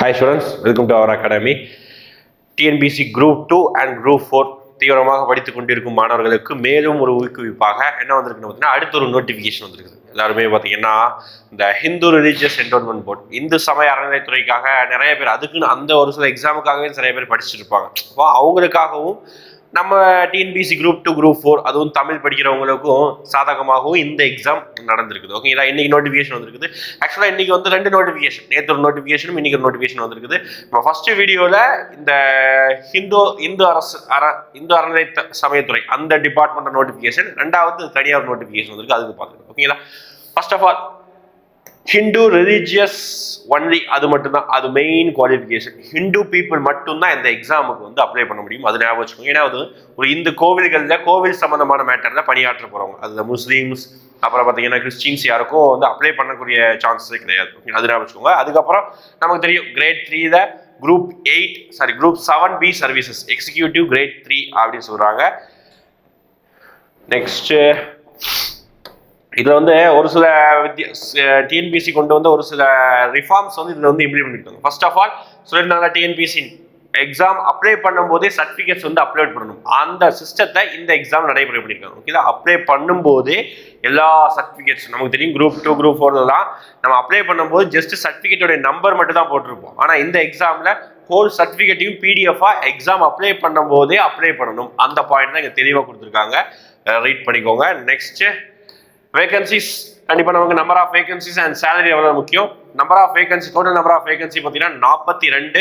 Hi students welcome to our academy TNPSC group two and group four தீவிரமாக படித்துக் கொண்டிருக்கும் மாணவர்களுக்கு மேலும் ஒரு ஊக்குவிப்பாக என்ன வந்திருக்குன்னு பார்த்தீங்கன்னா அடுத்த ஒரு நோட்டிஃபிகேஷன் வந்திருக்குது. எல்லாருமே பார்த்தீங்கன்னா இந்த Hindu religious endowment board Hindu சமய அறநிலைத்துறைக்காக நிறைய பேர் அதுக்குன்னு அந்த ஒரு சில எக்ஸாமுக்காகவே நிறைய பேர் படிச்சுட்டு இருப்பாங்க. அப்போ அவங்களுக்காகவும் நம்ம TNPSC group two group four அதுவும் தமிழ் படிக்கிறவங்களுக்கும் சாதகமாகவும் இந்த எக்ஸாம் நடந்திருக்குது. ஓகேங்களா இன்னைக்கு நோட்டிஃபிகேஷன் வந்திருக்குது. ஆக்சுவலாக இன்னைக்கு வந்து ரெண்டு நோட்டிஃபிகேஷன் நேற்று ஒரு நோட்டிஃபிகேஷனும் இன்னைக்கு ஒரு நோட்டிஃபிகேஷன் வந்திருக்குது. நம்ம ஃபர்ஸ்ட் வீடியோவில் இந்த ஹிந்து இந்து அரசு அற இந்து அறநிலை சமயத்துறை அந்த டிபார்ட்மெண்ட் நோட்டிஃபிகேஷன் ரெண்டாவது தனியார் நோட்டிஃபிகேஷன் வந்திருக்கு. அதுக்கு பார்த்துருக்கோம் ஓகேங்களா first of all Hindu religious only அது மட்டும்தான். அது மெயின் குவாலிஃபிகேஷன் ஹிந்து பீப்புள் மட்டும்தான் இந்த எக்ஸாமுக்கு வந்து அப்ளை பண்ண முடியும். அது ஞாபகம் வச்சுக்கோங்க. ஏன்னா அது ஒரு இந்து கோவில்களில் கோவில் சம்மந்தமான மேட்டரில் பணியாற்ற போகிறவங்க அதில் முஸ்லீம்ஸ் அப்புறம் பார்த்தீங்கன்னா கிறிஸ்டின்ஸ் யாருக்கும் வந்து அப்ளை பண்ணக்கூடிய சான்ஸே கிடையாது. அது ஞாபகம் வச்சுக்கோங்க. அதுக்கப்புறம் நமக்கு தெரியும் கிரேட் த்ரீல group eight sorry group seven B services executive grade three அப்படின்னு சொல்கிறாங்க நெக்ஸ்ட்டு இதில் வந்து ஒரு சில வித்திய டிஎன்பிசி கொண்டு வந்து ஒரு சில ரிஃபார்ம்ஸ் வந்து இதில் வந்து இம்ப்ளிமெண்ட் பண்ணிருக்காங்க ஃபர்ஸ்ட் ஆஃப் ஆல் சொல்லியிருந்தாங்க டிஎன்பிசி எக்ஸாம் அப்ளை பண்ணும்போதே சர்டிஃபிகேட்ஸ் வந்து அப்லோட் பண்ணணும். அந்த சிஸ்டத்தை இந்த எக்ஸாம் நடைமுறை பண்ணியிருக்காங்க ஓகேங்களா அப்ளை பண்ணும்போதே எல்லா சர்டிஃபிகேட்ஸ் நமக்கு தெரியும் குரூப் டூ குரூப் ஃபோர்லாம் நம்ம அப்ளை பண்ணும்போது ஜஸ்ட் சர்டிஃபிகேட்டோட நம்பர் மட்டும் தான் போட்டிருப்போம். ஆனால் இந்த எக்ஸாமில் ஹோல் சர்டிஃபிகேட்டையும் பிடிஎஃபாக எக்ஸாம் அப்ளை பண்ணும்போதே அப்ளை பண்ணணும். அந்த பாயிண்ட் தான் இங்கே தெளிவாக கொடுத்துருக்காங்க. ரீட் பண்ணிக்கோங்க. நெக்ஸ்ட்டு வேகன்சிஸ் கண்டிப்பாக நமக்கு number of vacancies and salary எவ்வளோ முக்கியம்? Number of vacancy total number of vacancy பார்த்தீங்கன்னா நாற்பத்தி ரெண்டு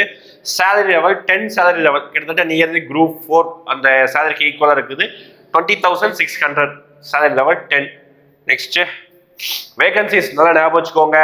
salary level ten salary level கிட்டத்தட்ட நியர்லி குரூப் ஃபோர் அந்த சேலரிக்கு ஈக்குவலாக இருக்குது. Twenty thousand six hundred salary level ten next vacancies நல்லா ஞாபகம் வச்சுக்கோங்க.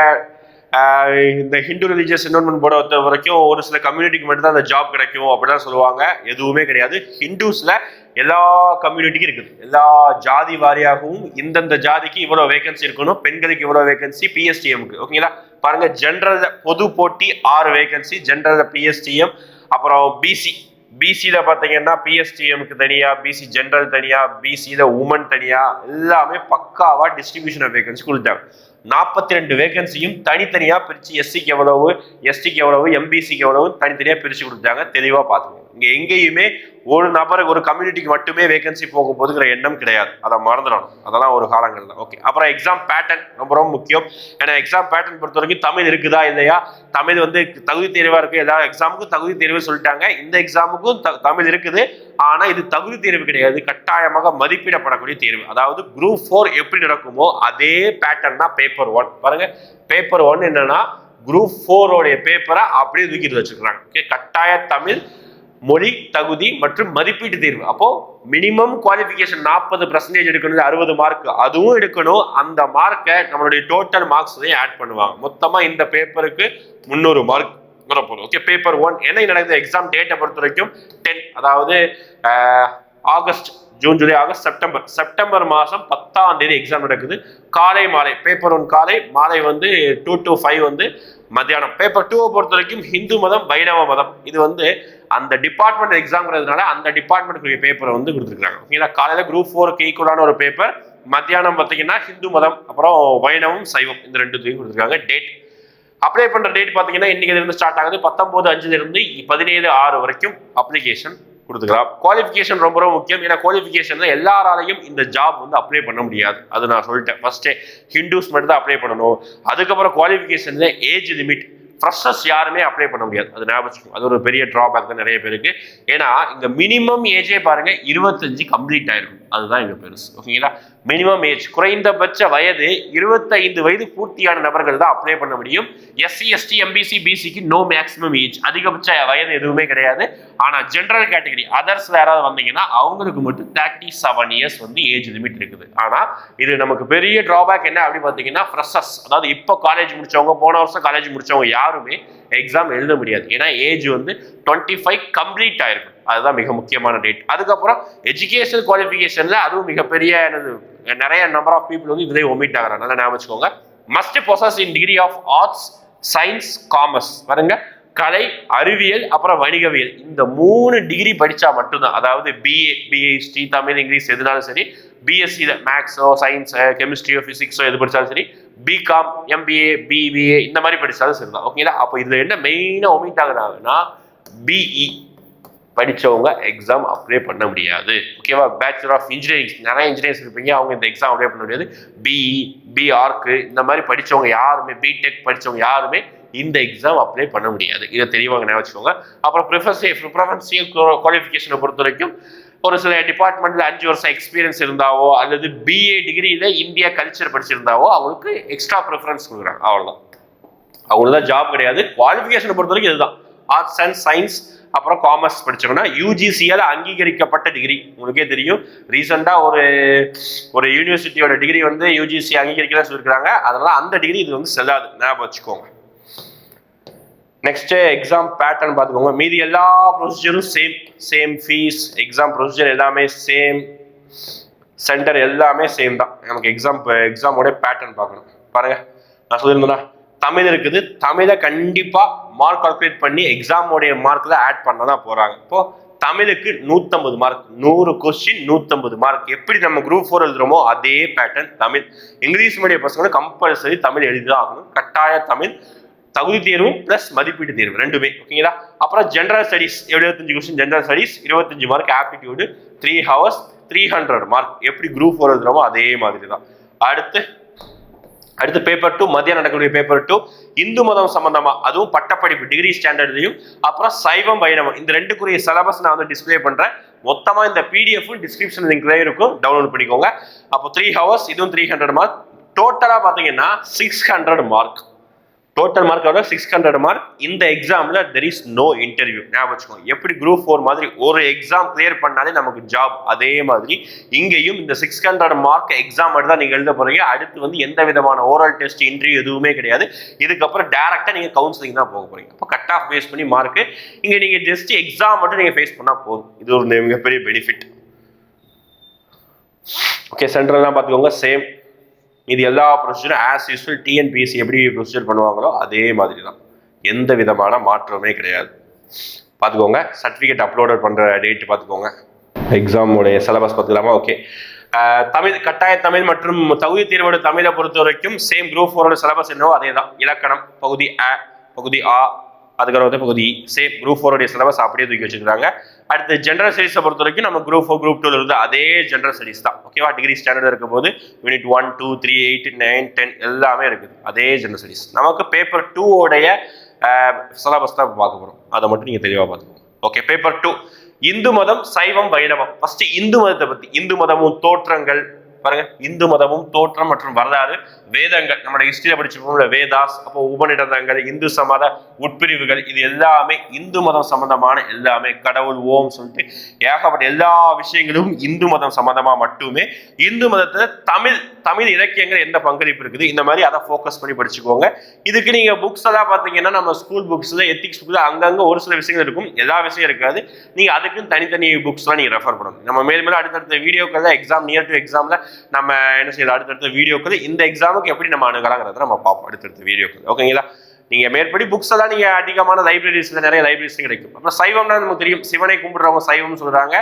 இந்த ஹிந்து ரிலீஜியஸ் என்வரன்மெண்ட் போர்டை பொறுத்த வரைக்கும் ஒரு சில கம்யூனிட்டிக்கு மட்டும் தான் அந்த ஜாப் கிடைக்கும் அப்படிலாம் சொல்லுவாங்க. எதுவுமே கிடையாது. ஹிந்துஸில் எல்லா கம்யூனிட்டிக்கும் இருக்குது. எல்லா ஜாதி வாரியாகவும் இந்தந்த ஜாதிக்கு இவ்வளோ வேகன்சி இருக்கணும். பெண்களுக்கு இவ்வளோ வேகன்சி பிஎஸ்டிஎம்க்கு ஓகேங்களா பாருங்கள் ஜென்ரல் பொது போட்டி ஆறு வேகன்சி ஜென்ரல் பிஎஸ்டிஎம் அப்புறம் பிசி பிசியில் பார்த்தீங்கன்னா பிஎஸ்டிஎம்க்கு தனியாக பிசி ஜென்ரல் தனியாக பிசியில் உமன் தனியாக எல்லாமே பக்காவாக டிஸ்ட்ரிபியூஷன் ஆஃப் வேகன்சி கொடுத்தாங்க. நாற்பத்தி ரெண்டு வேகன்சியும் தனித்தனியாக பிரித்து எஸ்சிக்கு எவ்வளவு எஸ்டிக்கு எவ்வளவு எம்பிசிக்கு எவ்வளவு தனித்தனியாக பிரித்து கொடுத்தாங்க. தெளிவாக பார்த்துக்கோங்க. இங்கே எங்கேயுமே ஒரு நபருக்கு ஒரு கம்யூனிட்டிக்கு மட்டுமே வேகன்சி போக போதுங்கிற எண்ணம் கிடையாது. அதை மறந்துடணும். அதெல்லாம் ஒரு காலங்கள் தான் ஓகே அப்புறம் எக்ஸாம் பேட்டர்ன் ரொம்ப ரொம்ப முக்கியம். ஏன்னா எக்ஸாம் பேட்டர்ன் பொறுத்த வரைக்கும் தமிழ் இருக்குதா இல்லையா? தமிழ் வந்து தகுதி தேர்வாக இருக்குது எல்லா எக்ஸாமுக்கும் தகுதி தேர்வு சொல்லிட்டாங்க. இந்த எக்ஸாமுக்கும் த- தமிழ் இருக்குது. ஆனால் இது தகுதி தேர்வு கிடையாது. கட்டாயமாக மதிப்பிடப்படக்கூடிய தேர்வு. அதாவது குரூப் ஃபோர் எப்படி நடக்குமோ அதே பேட்டர்ன் தான் பேப்பர் ஒன் பாருங்க. பேப்பர் ஒன் என்னன்னா குரூப் ஃபோரோடைய பேப்பரை அப்படியே தூக்கிட்டு வச்சுக்கிறாங்க ஓகே கட்டாய தமிழ் மொழி தகுதி மற்றும் மதிப்பீட்டு தேர்வு. அப்போ மினிமம் குவாலிஃபிகேஷன் நாற்பது பர்சன்டேஜ் எடுக்கணும் அறுபது மார்க் அதுவும் எடுக்கணும். அந்த மார்க்கை நம்மளுடைய டோட்டல் மார்க்ஸ்லையும் ஆட் பண்ணுவாங்க. மொத்தமா இந்த பேப்பருக்கு முந்நூறு மார்க் வரப்போகுது. ஓகே பேப்பர் ஒன் என்ன நடக்குது எக்ஸாம் டேட்டை பொறுத்த வரைக்கும் டென் அதாவது August June July August September. September மாதம் பத்தாம் தேதி எக்ஸாம் நடக்குது. காலை மாலை பேப்பர் ஒன் காலை மாலை வந்து டூ டு ஃபைவ் வந்து மத்தியானம். பேப்பர் டூவை பொறுத்த வரைக்கும் ஹிந்து மதம் வைணவ மதம். இது வந்து அந்த டிபார்ட்மெண்ட் எக்ஸாம்ங்கிறதுனால அந்த டிபார்ட்மெண்ட்டுக்குரிய பேப்பரை வந்து கொடுத்துருக்காங்க ஓகேங்களா காலையில் குரூப் ஃபோருக்கு ஈக்குவலான ஒரு பேப்பர் மத்தியானம் பார்த்தீங்கன்னா ஹிந்து மதம் அப்புறம் வைணவம் சைவம் இந்த ரெண்டுத்தையும் கொடுத்துருக்காங்க. டேட் அப்ளை பண்ணுற டேட் பார்த்தீங்கன்னா இன்றைக்கிலேருந்து ஸ்டார்ட் ஆகுது? பத்தொம்போது அஞ்சுலேருந்து பதினேழு ஆறு வரைக்கும் அப்ளிகேஷன் கொடுத்துக்கலாம் குவாலிஃபிகேஷன் ரொம்ப ரொம்ப முக்கியம். ஏன்னா குவாலிஃபிகேஷன்ல எல்லாராலையும் இந்த ஜாப் வந்து அப்ளை பண்ண முடியாது. அது நான் சொல்லிட்டேன். ஃபர்ஸ்டே ஹிந்துஸ் மட்டும் தான் அப்ளை பண்ணணும். அதுக்கப்புறம் குவாலிஃபிகேஷன்ல ஏஜ் லிமிட் ஃப்ரெஷர்ஸ் யாருமே அப்ளை பண்ண முடியாது. அது ஞாபகம். அது ஒரு பெரிய டிராபேக் தான் நிறைய பேருக்கு. ஏன்னா இங்க மினிமம் ஏஜே பாருங்க இருபத்தஞ்சு கம்ப்ளீட் ஆயிருக்கும். அதுதான் இங்கே பெருசு. ஓகேங்களா மினிமம் ஏஜ் குறைந்தபட்ச வயது இருபத்தைந்து வயது பூர்த்தியான நபர்கள் தான் அப்ளை பண்ண முடியும். எஸ்சி எஸ்டி எம்பிசி பிசிக்கு நோ மேக்ஸிமம் ஏஜ் அதிகபட்ச வயது எதுவுமே கிடையாது. ஆனால் ஜென்ரல் கேட்டகரி அதர்ஸில் யாராவது வந்தீங்கன்னா அவங்களுக்கு மட்டும் தேர்ட்டி செவன் இயர்ஸ் வந்து ஏஜ் லிமிட் இருக்குது. ஆனால் இது நமக்கு பெரிய ட்ராபேக் என்ன அப்படின்னு பார்த்தீங்கன்னா ஃப்ரெஷஸ் அதாவது இப்போ காலேஜ் முடிச்சவங்க போன வருஷம் காலேஜ் முடிச்சவங்க யாருமே எக்ஸாம் எழுத முடியாது. ஏன்னா ஏஜ் வந்து டுவெண்ட்டி ஃபைவ் கம்ப்ளீட் ஆயிருக்கும் அதுதான் மிக முக்கியமான டேட் அதுக்கப்புறம் எஜுகேஷன் குவாலிஃபிகேஷன்ல அதுவும் மிகப்பெரிய எனது நிறைய நம்பர் ஆஃப் பீப்புள் வந்து இதிலே ஒமிட் ஆகிறாங்க. நல்லா ஞாபகம் வச்சுக்கோங்க. Must possess in degree of arts science commerce பாருங்க. கலை அறிவியல் அப்புறம் வணிகவியல். இந்த மூணு டிகிரி படிச்சா மட்டும்தான். அதாவது பிஏ பிஎஸ்டி தமிழ் இங்கிலீஷ் எதுனாலும் சரி பிஎஸ்சியில் மேக்ஸோ சயின்ஸோ கெமிஸ்ட்ரியோ ஃபிசிக்ஸோ எது படித்தாலும் சரி பிகாம் எம்பிஏ பிபிஏ இந்த மாதிரி படித்தாலும் சரி தான் ஓகேங்களா அப்போ இதில் என்ன மெயினாக ஒமிட் ஆகுறாங்கன்னா பிஇ படித்தவங்க எக்ஸாம் அப்ளை பண்ண முடியாது. ஓகேவா பேச்சுலர் ஆஃப் இன்ஜினியரிங் நிறைய இன்ஜினியர்ஸ் இருப்பீங்க. அவங்க இந்த எக்ஸாம் அப்ளை பண்ண முடியாது. பிஇ பிஆர்க்கு இந்த மாதிரி படித்தவங்க யாருமே பிடெக் படித்தவங்க யாருமே இந்த எக்ஸாம் அப்ளை பண்ண முடியாது. இதை தெளிவாக நினைச்சுக்கோங்க வச்சுக்கோங்க. அப்புறம் ப்ரிஃபரன்சி ப்ரிஃபரன்சியல் குவாலிஃபிகேஷனை பொறுத்த வரைக்கும் ஒரு சில டிபார்ட்மெண்ட்ல அஞ்சு வருஷம் எக்ஸ்பீரியன்ஸ் இருந்தாவோ அல்லது பிஏ டிகிரியில இந்தியா கல்ச்சர் படிச்சிருந்தாவோ அவங்களுக்கு எக்ஸ்ட்ரா ப்ரிஃபரன்ஸ் கொடுக்குறாங்க. அவ்வளோதான் அவங்களுக்கு தான் ஜாப் கிடையாது குவாலிஃபிகேஷனை பொறுத்த வரைக்கும் இதுதான். ஆர்ட்ஸ் அண்ட் சயின்ஸ் அப்புறம் காமர்ஸ் படிச்சவங்கன்னா யூஜிசியால் அங்கீகரிக்கப்பட்ட டிகிரி உங்களுக்கே தெரியும். ரீசெண்டாக ஒரு ஒரு யூனிவர்சிட்டியோட டிகிரி வந்து யூஜிசி அங்கீகரிக்கலாம் சொல்லியிருக்காங்க அதனால் அந்த டிகிரி இது வந்து செல்லாது. ஞாபகம் வச்சுக்கோங்க. நெக்ஸ்ட்டு எக்ஸாம் பேட்டர்ன் பார்த்துக்கோங்க. மீதி எல்லா ப்ரொசீஜரும் same same fees exam procedure எல்லாமே சேம் சென்டர் எல்லாமே சேம் தான். நமக்கு எக்ஸாம் எக்ஸாமோட பேட்டர்ன் பார்க்கணும். பாருங்கள் நான் சொல்லியிருந்தேன்னா தமிழ் இருக்குது. தமிழை கண்டிப்பாக மார்க் கால்குலேட் பண்ணி எக்ஸாமோடைய மார்க்கில் ஆட் பண்ண தான் போகிறாங்க இப்போ தமிழுக்கு நூற்றம்பது மார்க் நூறு கொஸ்டின் நூற்றம்பது மார்க் எப்படி நம்ம குரூப் ஃபோர் எழுதுறோமோ அதே பேட்டர்ன் தமிழ். இங்கிலீஷ் மீடியம் பசங்களும் கம்பல்சரி தமிழ் எழுதிதான் ஆகணும். கட்டாய தமிழ் தகுதி தேர்வும் பிளஸ் மதிப்பீட்டு தேர்வு ரெண்டுமே. ஓகேங்களா அப்புறம் ஜென்ரல் ஸ்டடிஸ் எழுபத்தஞ்சு கொஸ்டின் ஜென்ரல் ஸ்டடிஸ் இருபத்தஞ்சு mark aptitude three hours three hundred mark எப்படி குரூப் ஃபோர் எழுதுறோமோ அதே மாதிரி தான். அடுத்து அடுத்து பேப்பர் டூ மதியம் நடக்கக்கூடிய பேப்பர் டூ இந்து மதம் சம்பந்தமா அதுவும் பட்டப்படிப்பு டிகிரி ஸ்டாண்டர்டையும் அப்புறம் சைவம் வைணவம் இந்த ரெண்டுக்குரிய சிலபஸ் நான் வந்து டிஸ்ப்ளே பண்றேன். மொத்தமா இந்த பிடிஎஃப் டிஸ்கிரிப்ஷன் லிங்க்லேயே இருக்கும். டவுன்லோட் பண்ணிக்கோங்க. அப்போ த்ரீ ஹவர்ஸ் இதுவும் த்ரீ ஹண்ட்ரட் மார்க் டோட்டலா பாத்தீங்கன்னா சிக்ஸ் ஹண்ட்ரட் மார்க் டோட்டல் மார்க்கோட சிக்ஸ் ஹண்ட்ரட் மார்க் இந்த எக்ஸாம்ல தெர் இஸ் நோ இன்டர்வியூ ஞாபகம் வச்சுக்கோங்க. எப்படி குரூப் ஃபோர் மாதிரி ஒரு எக்ஸாம் கிளியர் பண்ணாலே நமக்கு ஜாப் அதே மாதிரி. இங்கேயும் இந்த சிக்ஸ் ஹண்ட்ரட் மார்க் எக்ஸாம் மட்டும் தான் நீங்க எழுத போறீங்க. அடுத்து வந்து எந்த விதமான ஓரல் டெஸ்ட் இன்டர்வியூ எதுவுமே கிடையாது. இதுக்கப்புறம் டேரக்டா நீங்க கவுன்சிலிங் தான் போக போறீங்க. அப்போ கட் ஆஃப் பேஸ் பண்ணி மார்க் இங்க நீங்க ஜஸ்ட் எக்ஸாம் மட்டும் நீங்க ஃபேஸ் பண்ணா போதும். இது ஒரு மிகப்பெரிய பெனிஃபிட் ஓகே சென்ட்ரல்லாம் பார்த்துக்கோங்க. சேம் இது எல்லா ப்ரொசீஜரும் ஆஸ் யூஸ்வல் டிஎன்பிஎஸ்சி எப்படி ப்ரொசீஜர் பண்ணுவாங்களோ அதே மாதிரி தான் எந்த விதமான மாற்றமே கிடையாது. பார்த்துக்கோங்க சர்டிஃபிகேட் அப்லோட் பண்ணுற டேட் பார்த்துக்கோங்க. எக்ஸாமுடைய சிலபஸ் பார்த்துக்கலாமா ஓகே தமிழ் கட்டாய தமிழ் மற்றும் தகுதி தேர்வோட தமிழை பொறுத்த வரைக்கும் சேம் குரூப் ஃபோரோட சிலபஸ் என்னவோ அதே தான் இலக்கணம் பகுதி அ பகுதி ஆ அதுக்கப்புறம் வந்து பகுதி சேம் குரூப் ஃபோருடைய சிலபஸ் அப்படியே தூக்கி வச்சுக்கிறாங்க அடுத்து ஜென்ரல் ஸ்டடிஸை பொறுத்த வரைக்கும் நம்ம குரூப் ஃபோர் குரூப் டூல இருந்து அதே ஜென்ரல் ஸ்டடிஸ் தான். ஓகேவா டிகிரி ஸ்டாண்டர்ட் இருக்கும் போது unit one two three eight nine ten எல்லாமே இருக்குது. அதே ஜென்ரல் ஸ்டடிஸ் நமக்கு பேப்பர் டூ உடைய சிலபஸ் தான் பார்க்க போகிறோம் அதை மட்டும் நீங்கள் தெளிவாக பார்த்துக்கோங்க. ஓகே பேப்பர் டூ இந்து மதம் சைவம் வைணவம். ஃபர்ஸ்ட் இந்து மதத்தை பற்றி இந்து மதமும் தோற்றங்கள் பாருங்க இந்து மதமும் தோற்றம் மற்றும் வரலாறு வேதங்கள் நம்மளோட ஹிஸ்டரியில படிச்சிருப்போம்ல வேதாஸ் அப்போ உபநிடதங்கள் இந்து சமத உட்பிரிவுகள் இது எல்லாமே இந்து மதம் சம்பந்தமான எல்லாமே. கடவுள் ஓம் சொல்லிட்டு ஏகப்பட்ட எல்லா விஷயங்களும் இந்து மதம் சம்பந்தமா மட்டுமே. இந்து மதத்துல தமிழ் தமிழ் இலக்கியங்கள் என்ன பங்களிப்பு இருக்குது? இந்த மாதிரி அதை ஃபோக்கஸ் பண்ணி படிச்சுக்கோங்க. இதுக்கு நீங்க புக்ஸ் எல்லாம் பாத்தீங்கன்னா நம்ம ஸ்கூல் புக்ஸ்ல எத்திக்ஸ் புக்ல அங்கங்க ஒரு சில விஷயங்கள் இருக்கும். எல்லா விஷயம் இருக்காது. நீங்க அதுக்குன்னு தனித்தனி புக்ஸ்லாம் நீங்க ரெஃபர் பண்ணணும். நம்ம மேலும் மேலும் அடுத்தடுத்த வீடியோக்கள் எக்ஸாம் நியர் டு எக்ஸாம்ல நம்ம என்ன செய்யலாம் அடுத்தடுத்த வீடியோக்கள் இந்த எக்ஸாமுக்கு எப்படி நம்ம அணுகலாங்கிறத நம்ம பார்ப்போம் அடுத்தடுத்த வீடியோக்கள். ஓகேங்களா நீங்க மேற்படி புக்ஸ் எல்லாம் நீங்க அதிகமான லைப்ரரிஸ் நிறைய லைப்ரரிஸ் கிடைக்கும். அப்புறம் சைவம்னா நமக்கு தெரியும். சிவனை கும்பிடுறவங்க சைவம் சொல்றாங்க.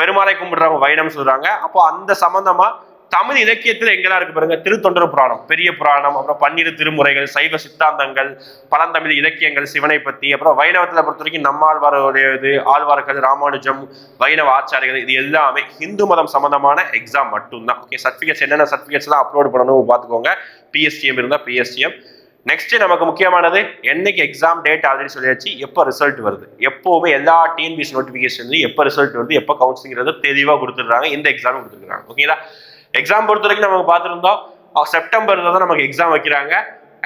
பெருமாளை கும்பிடுறவங்க வைணம் சொல்றாங்க. அப்போ அந்த சம்பந்தமா தமிழ் இலக்கியத்தில் எங்கெல்லாம் இருக்கு பாருங்க? திருத்தொண்டர் புராணம் பெரிய புராணம் அப்புறம் பன்னிரு திருமுறைகள் சைவ சித்தாந்தங்கள் பழந்தமிழ் இலக்கியங்கள் சிவனை பத்தி அப்புறம் வைணவத்தில் பொறுத்த வரைக்கும் நம்மாழ்வாருடையது ஆழ்வார்கள் ராமானுஜம் வைணவ ஆச்சாரியர்கள் இது எல்லாமே இந்து மதம் சம்பந்தமான எக்ஸாம் மட்டும்தான். ஓகே சர்டிஃபிகேட்ஸ் என்னென்ன சர்டிஃபிகேட்ஸ் எல்லாம் அப்லோட் பண்ணணும் பார்த்துக்கோங்க. பிஎஸ்டிஎம் இருந்தால் பிஎஸ்டிஎம் நெக்ஸ்ட் நமக்கு முக்கியமானது என்னைக்கு எக்ஸாம் டேட் ஆல்ரெடி சொல்லியாச்சு? எப்போ ரிசல்ட் வருது? எப்போவுமே எல்லா டிஎன்பிஎஸ் நோட்டிஃபிகேஷன்லையும் எப்போ ரிசல்ட் வருது எப்போ கவுன்சிலிங் தெளிவாக கொடுத்துட்றாங்க. இந்த எக்ஸாமும் கொடுத்துருக்காங்க ஓகேங்களா எக்ஸாம் பொறுத்த வரைக்கும் நமக்கு பார்த்துருந்தோம். செப்டம்பர்ல தான் நமக்கு எக்ஸாம் வைக்கிறாங்க.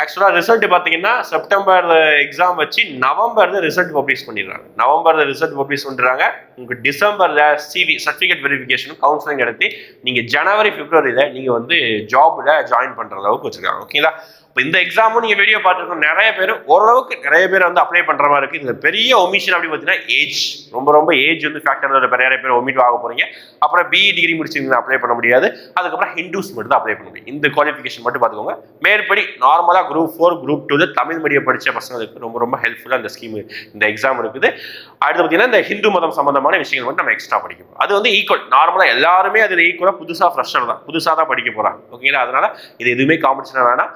ஆக்சுவலாக ரிசல்ட் பார்த்தீங்கன்னா செப்டம்பர் எக்ஸாம் வச்சு நவம்பர்ல ரிசல்ட் பப்ளிஷ் பண்ணிடுறாங்க. நவம்பர்ல ரிசல்ட் பப்ளிஷ் பண்ணுறாங்க உங்களுக்கு டிசம்பர்ல சிவி சர்டிஃபிகேட் வெரிஃபிகேஷன் கவுன்சிலிங் நடத்தி நீங்கள் ஜனவரி பிப்ரவரியில் நீங்கள் வந்து ஜாப்ல ஜாயின் பண்ணுற அளவுக்கு வச்சிருக்காங்க. ஓகேங்களா இப்போ இந்த எக்ஸாமும் நீங்கள் வீடியோ பார்த்துருக்கோம். நிறைய பேர் ஓரளவுக்கு நிறைய பேர் வந்து அப்ளை பண்ணுற மாதிரி இருக்குது இந்த பெரிய ஒமிஷன் அப்படின்னு பார்த்தீங்கன்னா ஏஜ் ரொம்ப ரொம்ப ஏஜ் வந்து ஃபேக்டர் நிறைய பேர் ஒமிட் ஆக போகிறீங்க அப்புறம் பிஇ டிகிரி முடிச்சிருந்தீங்கன்னா அப்ளை பண்ண முடியாது. அதுக்கப்புறம் ஹிந்துஸ் மட்டும் தான் அப்ளை பண்ண முடியும். இந்த குவாலிஃபிகேஷன் மட்டும் பார்த்துக்கோங்க. மேற்படி நார்மலாக group four group two Tamil medium படித்த பசங்களுக்கு ரொம்ப ரொம்ப ஹெல்ப்ஃபுல்லாக இந்த ஸ்கீம் இந்த எக்ஸாம் இருக்குது. அடுத்து பார்த்தீங்கன்னா இந்த ஹிந்து மதம் சம்பந்தமான விஷயங்கள் மட்டும் நம்ம எக்ஸ்ட்ரா படிக்கணும் அது வந்து ஈக்குவல் நார்மலாக எல்லாருமே அதில் ஈக்குவலாக புதுசாக ஃப்ரெஷ்ஷாக தான் புதுசாக தான் படிக்க போகிறாங்க ஓகேங்களா அதனால் இது எதுவுமே காம்படிஷனாக வேணாம்.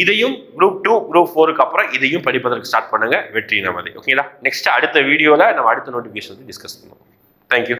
இதையும் குரூப் டூ குரூப் ஃபோருக்கு அப்புறம் இதையும் படிப்பதற்கு ஸ்டார்ட் பண்ணுங்க. வெற்றி நமது. ஓகேங்களா நெக்ஸ்ட் அடுத்த வீடியோவில் நம்ம அடுத்த நோட்டிஃபிகேஷன் வந்து டிஸ்கஸ் பண்ணுவோம். தேங்க்யூ